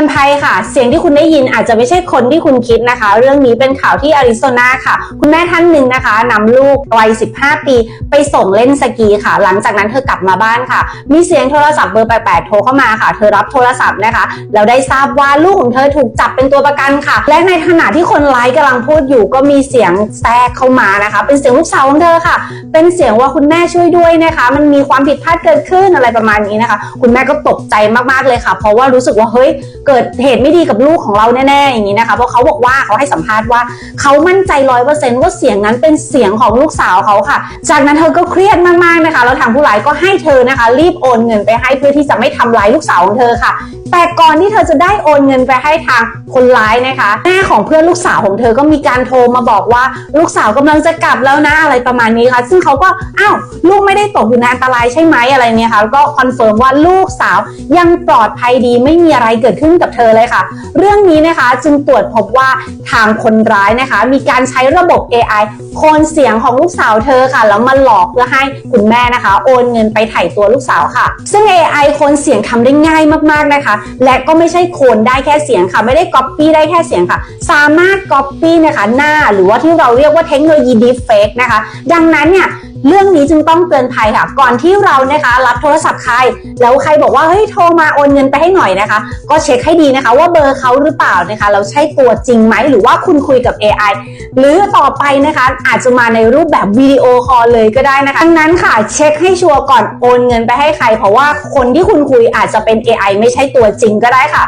อนภัยค่ะ เสียงที่คุณได้ยินอาจจะไม่ใช่คนที่คุณคิดนะคะ เรื่องนี้เป็นข่าวที่อาริโซนาค่ะ คุณแม่ท่านหนึ่งนะคะนำลูกวัย 15 ปี ไปส่งเล่นสกีค่ะ หลังจากนั้นเธอกลับมาบ้านค่ะ มีเสียงโทรศัพท์เบอร์แปลกๆโทรเข้ามาค่ะ เธอรับโทรศัพท์นะคะแล้วได้ทราบว่าลูกของเธอถูกจับเป็นตัวประกันค่ะ และในขณะที่คนไลฟ์กำลังพูดอยู่ก็มีเสียงแทรกเข้ามานะคะ เป็นเสียงลูกสาวของเธอค่ะ เป็นเสียงว่าคุณแม่ช่วยด้วยนะคะ มันมีความผิดพลาดเกิดขึ้นอะไรประมาณนี้นะคะ คุณแม่ก็ตกใจมากๆเลยค่ะ เพราะว่ารู้สึกว่าเฮ้ยเกิดเหตุไม่ดีกับลูกของเราแน่ๆอย่างนี้นะคะเพราะเขาบอกว่าเขาให้สัมภาษณ์ว่าเขามั่นใจร้อยเปอร์เซนต์ว่าเสียงนั้นเป็นเสียงของลูกสาวเขาค่ะ จากนั้นเธอก็เครียดมากๆนะคะแล้วทางผู้ร้ายก็ให้เธอนะคะ รีบโอนเงินไปให้เพื่อที่จะไม่ทำร้ายลูกสาวของเธอค่ะ แต่ก่อนที่เธอจะได้โอนเงินไปให้ทางคนร้ายนะคะ แม่ของเพื่อนลูกสาวของเธอก็มีการโทรมาบอกว่าลูกสาวกำลังจะกลับแล้วนะอะไรประมาณนี้ค่ะ ซึ่งเขาก็อ้าวลูกไม่ได้ตกอยู่ในอันตรายใช่ไหมอะไรเนี่ยค่ะก็คอนเฟิร์มว่าลูกสาวยังปลอดภัยดีไม่มีอะไรเกิดขึ้นกับเธอเลยค่ะ เรื่องนี้นะคะจึงตรวจพบว่าทางคนร้ายนะคะ มีการใช้ระบบ AI โคลนเสียงของลูกสาวเธอค่ะ แล้วมาหลอกเพื่อให้คุณแม่นะคะ โอนเงินไปไถ่ตัวลูกสาวค่ะ ซึ่ง AI โคลนเสียงทำได้ง่ายมากๆนะคะ และก็ไม่ใช่โคลนได้แค่เสียงค่ะ ไม่ได้ Copy ได้แค่เสียงค่ะ สามารถ Copy นะคะหน้าหรือว่าที่เราเรียกว่าเทคโนโลยี Deepfake นะคะ ดังนั้นเนี่ย เรื่องนี้จึงต้องเตือนภัยค่ะ ก่อนที่เรานะคะรับโทรศัพท์ใคร แล้วใครบอกว่าเฮ้ยโทรมาโอนเงินไปให้หน่อยนะคะ ก็เช็คให้ดีนะคะ ว่าเบอร์เขาหรือเปล่านะคะแล้วใช่ตัวจริงไหมหรือว่าคุณคุยกับ AI หรือต่อไปนะคะอาจจะมาในรูปแบบวิดีโอคอลเลยก็ได้นะคะดังนั้นค่ะเช็คให้ชัวร์ก่อนโอนเงินไปให้ใคร เพราะว่าคนที่คุณคุยอาจจะเป็น AI ไม่ใช่ตัวจริงก็ได้ค่ะ